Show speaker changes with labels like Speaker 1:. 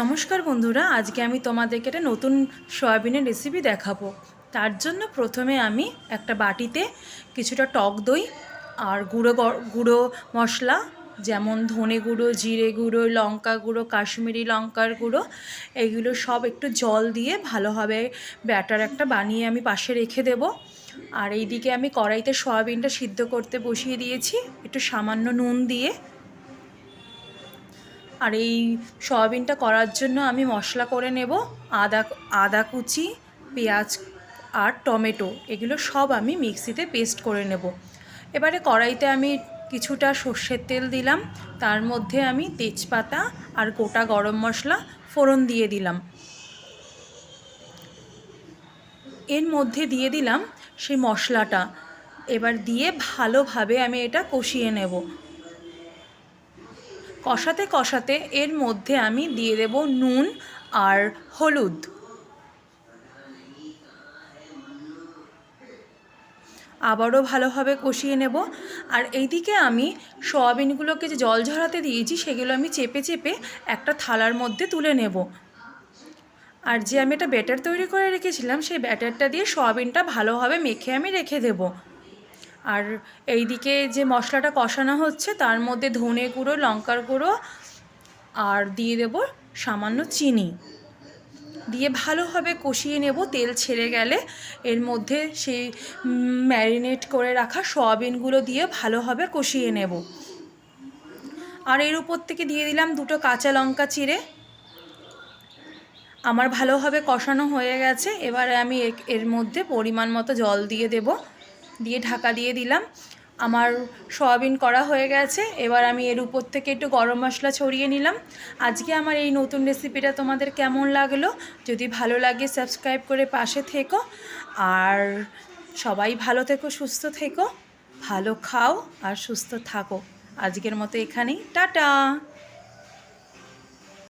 Speaker 1: নমস্কার বন্ধুরা, আজকে আমি তোমাদেরকে একটা নতুন সয়াবিনের রেসিপি দেখাবো। তার জন্য প্রথমে আমি একটা বাটিতে কিছুটা টক দই আর গুঁড়ো গুঁড়ো মশলা, যেমন ধনে গুঁড়ো, জিরে গুঁড়ো, লঙ্কা গুঁড়ো, কাশ্মীরি লঙ্কার গুঁড়ো, এগুলো সব একটু জল দিয়ে ভালোভাবে ব্যাটার একটা বানিয়ে আমি পাশে রেখে দেব। আর এইদিকে আমি কড়াইতে সয়াবিনটা সিদ্ধ করতে বসিয়ে দিয়েছি, একটু সামান্য নুন দিয়ে। আর এই সয়াবিনটা করার জন্য আমি মশলা করে নেব, আদা আদা কুচি, পেঁয়াজ আর টমেটো। এগুলো সব আমি মিক্সিতে পেস্ট করে নেব। এবারে কড়াইতে আমি কিছুটা সর্ষের তেল দিলাম, তার মধ্যে আমি তেজপাতা আর গোটা গরম মশলা ফোড়ন দিয়ে দিলাম। এর মধ্যে দিয়ে দিলাম সেই মশলাটা। এবার দিয়ে ভালোভাবে আমি এটা কষিয়ে নেব। কষাতে কষাতে এর মধ্যে আমি দিয়ে দেব নুন আর হলুদ। আবারও ভালোভাবে কষিয়ে নেব। আর এইদিকে আমি সয়াবিনগুলোকে যে জল ঝরাতে দিয়েছি, সেগুলো আমি চেপে চেপে একটা থালার মধ্যে তুলে নেব। আর যে আমি একটা ব্যাটার তৈরি করে রেখেছিলাম, সেই ব্যাটারটা দিয়ে সয়াবিনটা ভালোভাবে মেখে আমি রেখে দেবো। আর এইদিকে যে মশলাটা কষানো হচ্ছে, তার মধ্যে ধনে গুঁড়ো, লঙ্কার গুঁড়ো আর দিয়ে দেব সামান্য চিনি। দিয়ে ভালোভাবে কষিয়ে নেব, তেল ছেড়ে গেলে। এর মধ্যে সেই ম্যারিনেট করে রাখা সয়াবিনগুলো দিয়ে ভালোভাবে কষিয়ে নেব। আর এর উপর থেকে দিয়ে দিলাম দুটো কাঁচা লঙ্কা চিড়ে। আমার ভালোভাবে কষানো হয়ে গেছে। এবারে আমি এর মধ্যে পরিমাণ মতো জল দিয়ে দেব। দিয়ে ঢাকা দিয়ে দিলাম। আমার সয়াবিন করা হয়ে গেছে। এবার আমি এর উপর থেকে একটু গরম মশলা ছড়িয়ে নিলাম। আজকে আমার এই নতুন রেসিপিটা তোমাদের কেমন লাগল? যদি ভালো লাগে সাবস্ক্রাইব করে পাশে থেকো। আর সবাই ভালো থেকো, সুস্থ থেকো, ভালো খাও আর সুস্থ থাকো। আজকের মতো এখানেই। টাটা!